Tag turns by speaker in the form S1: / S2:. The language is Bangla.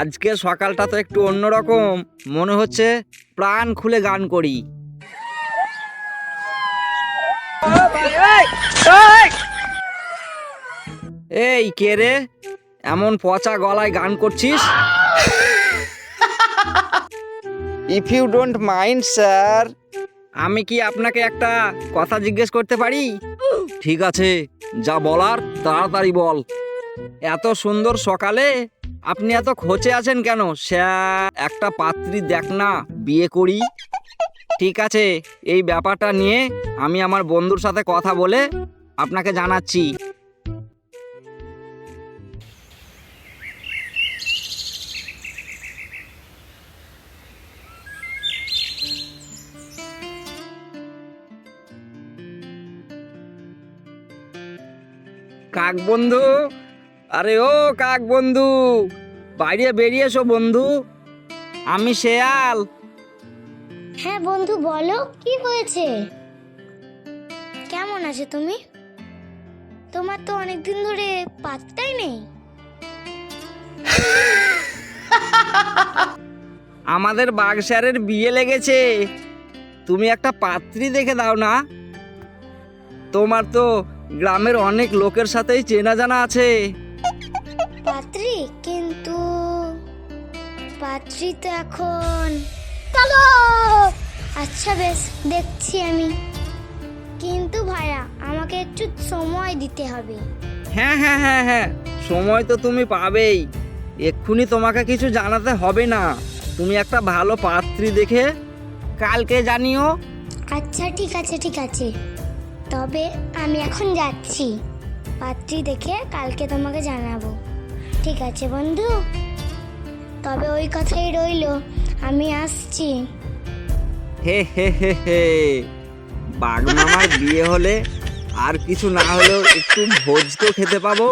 S1: আজকে সকালটা তো একটু অন্যরকম। মনে হচ্ছে প্রাণ খুলে গান করি। এই কে রে? এমন পচা গলায় গান করছিস? If you don't mind sir আমি কি আপনাকে একটা কথা জিজ্ঞেস করতে পারি? ঠিক আছে যা বলার তাড়াতাড়ি বল। এত সুন্দর সকালে আপনি এত খোঁচে আছেন কেন? স্যার একটা পাত্রী দেখ না, বিয়ে করি। ঠিক আছে, এই ব্যাপারটা নিয়ে আমি আমার বন্ধুর সাথে কথা বলে আপনাকে জানাচ্ছি। কাক বন্ধু? আরে ও কাক বন্ধু বাইরে বেরিয়ে এসো বন্ধু। আমি শেয়াল।
S2: হ্যাঁ বন্ধু বলো কি হয়েছে? কেমন আছো তুমি? তোমার তো অনেকদিন ধরে পাত্তাই নেই।
S1: আমাদের বাগসারের বিয়ে লেগেছে। তুমি একটা পাত্রী দেখে দাও না। তোমার তো গ্রামের অনেক লোকের সাথেই চেনা জানা আছে।
S2: পাত্রী কিন্তু পাত্রী তো এখন চলো আচ্ছা বেশ দেখছি আমি। কিন্তু ভাইয়া আমাকে একটু সময় দিতে হবে।
S1: হ্যাঁ হ্যাঁ হ্যাঁ হ্যাঁ সময় তো তুমি পাবেই। এক্ষুনি তোমাকে কিছু জানাতে হবে না। তুমি একটা ভালো পাত্রী দেখে কালকে জানিও।
S2: আচ্ছা ঠিক আছে ঠিক আছে। তবে আমি এখন যাচ্ছি। পাত্রী দেখে কালকে তোমাকে জানাব। ঠিক আছে, বন্ধু। তবে ওই কথাই রইল, আমি আসছি।
S1: হে হে হে হে। বাঘ মামার বিয়ে হলে আর কিছু না হলেও একটু ভোজ তো খেতে পাবো?